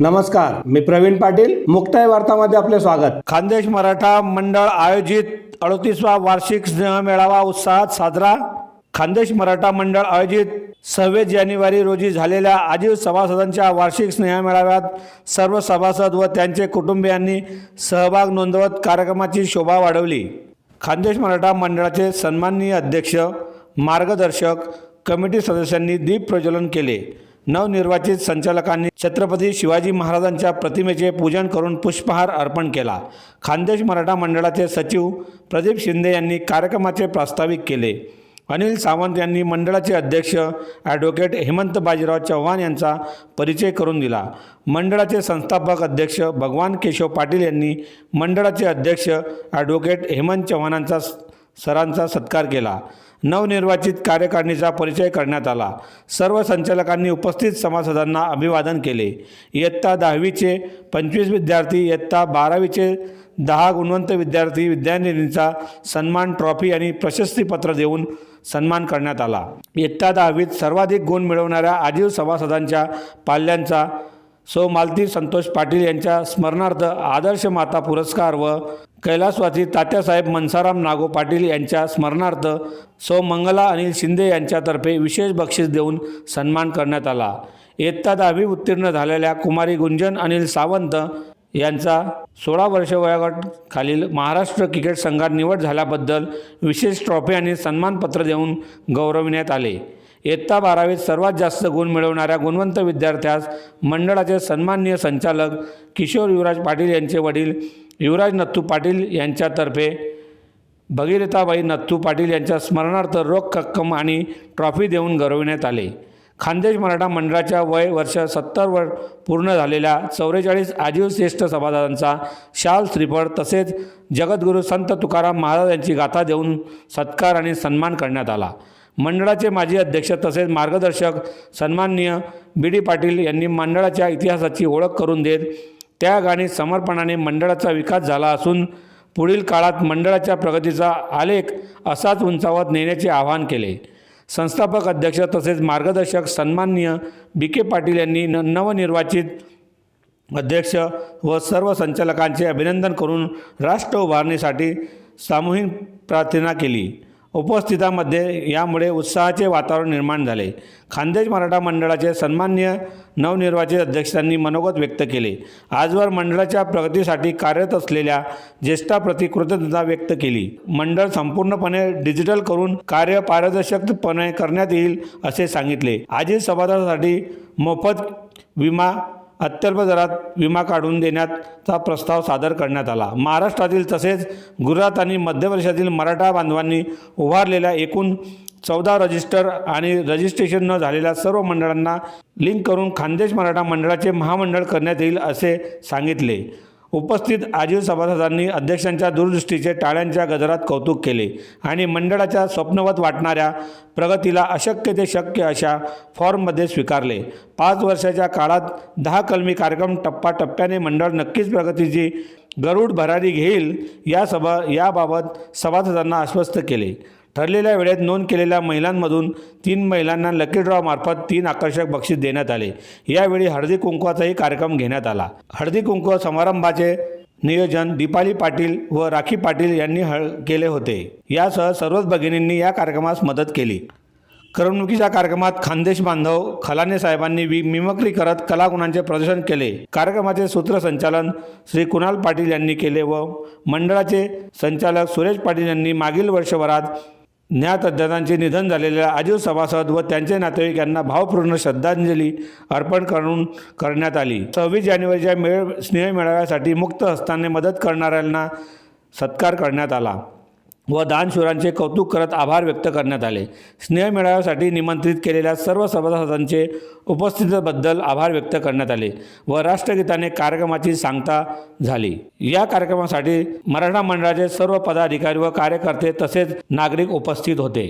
नमस्कार मी प्रवीण पाटील मुक्ताई वार्तामध्ये आपले स्वागत. खानदेश मराठा मंडळ आयोजित अडतीसवा वार्षिक स्नेह मेळावा उत्साहात साजरा खानदेश मराठा मंडळ आयोजित सव्वीस जानेवारी रोजी झालेल्या आजीव सभासदांच्या वार्षिक स्नेह मेळाव्यात सर्व सभासद व त्यांचे कुटुंबियांनी सहभाग नोंदवत कार्यक्रमाची शोभा वाढवली. खानदेश मराठा मंडळाचे सन्माननीय अध्यक्ष मार्गदर्शक कमिटी सदस्यांनी दीप प्रज्वलन केले. नवनिर्वाचित संचालकांनी छत्रपती शिवाजी महाराजांच्या प्रतिमेचे पूजन करून पुष्पहार अर्पण केला. खानदेश मराठा मंडळाचे सचिव प्रदीप शिंदे यांनी कार्यक्रमाचे प्रास्ताविक केले. अनिल सावंत यांनी मंडळाचे अध्यक्ष ॲडव्होकेट हेमंत बाजीराव चव्हाण यांचा परिचय करून दिला. मंडळाचे संस्थापक अध्यक्ष भगवान केशव पाटील यांनी मंडळाचे अध्यक्ष ॲडव्होकेट हेमंत चव्हाणांचा सरांचा सत्कार केला. नवनिर्वाचित कार्यकारिणीचा परिचय करण्यात आला. सर्व संचालकांनी उपस्थित सभासदांना अभिवादन केले. इयत्ता दहावीचे पंचवीस विद्यार्थी इयत्ता बारावीचे दहा गुणवंत विद्यार्थी विद्यार्थिनींचा सन्मान ट्रॉफी आणि प्रशस्तीपत्र देऊन सन्मान करण्यात आला. इयत्ता दहावीत सर्वाधिक गुण मिळवणाऱ्या आजीव सभासदांच्या पाल्यांचा सौ मालती संतोष पाटील यांच्या स्मरणार्थ आदर्श माता पुरस्कार व कैलासवासी तात्यासाहेब मनसाराम नागो पाटील यांच्या स्मरणार्थ सौ मंगला अनिल शिंदे यांच्यातर्फे विशेष बक्षीस देऊन सन्मान करण्यात आला. इयत्ता दहावी उत्तीर्ण झालेल्या कुमारी गुंजन अनिल सावंत यांचा सोळा वर्ष वयोगट खालील महाराष्ट्र क्रिकेट संघात निवड झाल्याबद्दल विशेष ट्रॉफी आणि सन्मानपत्र देऊन गौरविण्यात आले. इयत्ता बारावीत सर्वात जास्त गुण मिळवणाऱ्या गुणवंत विद्यार्थ्यास मंडळाचे सन्माननीय संचालक किशोर युवराज पाटील यांचे वडील युवराज नत्थू पाटील यांच्यातर्फे भगीरथाबाई नत्थू पाटील यांच्या स्मरणार्थ रोख रक्कम आणि ट्रॉफी देऊन गौरविण्यात आले. खानदेश मराठा मंडळाच्या वय वर्ष सत्तर वर पूर्ण झालेल्या चौवेचाळीस आजीव श्रेष्ठ सभासदांचा शाल श्रीफळ तसेच जगद्गुरू संत तुकाराम महाराज यांची गाथा देऊन सत्कार आणि सन्मान करण्यात आला. मंडळाचे माजी अध्यक्ष तसेच मार्गदर्शक सन्माननीय बी डी पाटील यांनी मंडळाच्या इतिहासाची ओळख करून देत त्या गाणी समर्पणाने मंडळाचा विकास झाला असून पुढील काळात मंडळाच्या प्रगतीचा आलेख असाच उंचावत नेण्याचे आवाहन केले. संस्थापक अध्यक्ष तसेच मार्गदर्शक सन्माननीय बी के पाटील यांनी न नवनिर्वाचित अध्यक्ष व सर्व संचालकांचे अभिनंदन करून राष्ट्र उभारणीसाठी सामूहिक प्रार्थना केली. उपस्थितांमध्ये यामुळे उत्साहाचे वातावरण निर्माण झाले. खानदेश मराठा मंडळाचे सन्मान्य नवनिर्वाचित अध्यक्षांनी मनोगत व्यक्त केले. आजवर मंडळाच्या प्रगतीसाठी कार्यरत असलेल्या ज्येष्ठाप्रती कृतज्ञता व्यक्त केली. मंडळ संपूर्णपणे डिजिटल करून कार्य पारदर्शकपणे करण्यात येईल असे सांगितले. आजी सभासदासाठी मोफत विमा अत्यल्प दरात विमा काढून देण्याचा प्रस्ताव सादर करण्यात आला. महाराष्ट्रातील तसेच गुजरात आणि मध्य प्रदेशातील मराठा बांधवांनी उभारलेल्या एकूण चौदा रजिस्टर आणि रजिस्ट्रेशन न झालेल्या सर्व मंडळांना लिंक करून खानदेश मराठा मंडळाचे महामंडळ करण्यात येईल असे सांगितले. उपस्थित आजीव सभासदांनी अध्यक्षांच्या दूरदृष्टीचे टाळ्यांच्या गजरात कौतुक केले आणि मंडळाच्या स्वप्नवत वाटणाऱ्या प्रगतीला अशक्य ते शक्य अशा फॉर्ममध्ये स्वीकारले. पाच वर्षाच्या काळात दहा कलमी कार्यक्रम टप्पाटप्प्याने मंडळ नक्कीच प्रगतीची गरुड भरारी घेईल या सभा याबाबत सभासदांना आश्वस्त केले. ठरलेल्या वेळेत नोंद केलेल्या महिलांमधून तीन महिलांना लकी ड्रॉमार्फत तीन आकर्षक बक्षीस देण्यात आले. यावेळी हळदी कुंकवाचाही कार्यक्रम घेण्यात आला. हळदी कुंकू समारंभाचे नियोजन दीपाली पाटील व राखी पाटील यांनी हळ केले होते. यासह सर्वच भगिनींनी या कार्यक्रमास मदत केली. करमणुकीच्या कार्यक्रमात खानदेश बांधव खलाने साहेबांनी वि मिमक्री करत कलागुणांचे प्रदर्शन केले. कार्यक्रमाचे सूत्रसंचालन श्री कुणाल पाटील यांनी केले व मंडळाचे संचालक सुरेश पाटील यांनी मागील वर्षभरात ज्ञातज्ञांचे निधन झालेल्या आजीव सभासद व त्यांचे नातेवाईक यांना भावपूर्ण श्रद्धांजली अर्पण करून करण्यात आली. सव्वीस जानेवारीच्या मेळ स्नेह मेळाव्यासाठी मुक्त हस्ताने मदत करणाऱ्यांना सत्कार करण्यात आला. व दानशूरांचे कौतुक करत आभार व्यक्त करण्यात आले. स्नेह मेळाव्यासाठी निमंत्रित केलेल्या सर्व सभासदांचे उपस्थितीबद्दल आभार व्यक्त करण्यात आले व राष्ट्रगीताने कार्यक्रमाची सांगता झाली. या कार्यक्रमासाठी मराठा मंडळाचे सर्व पदाधिकारी व कार्यकर्ते तसेच नागरिक उपस्थित होते.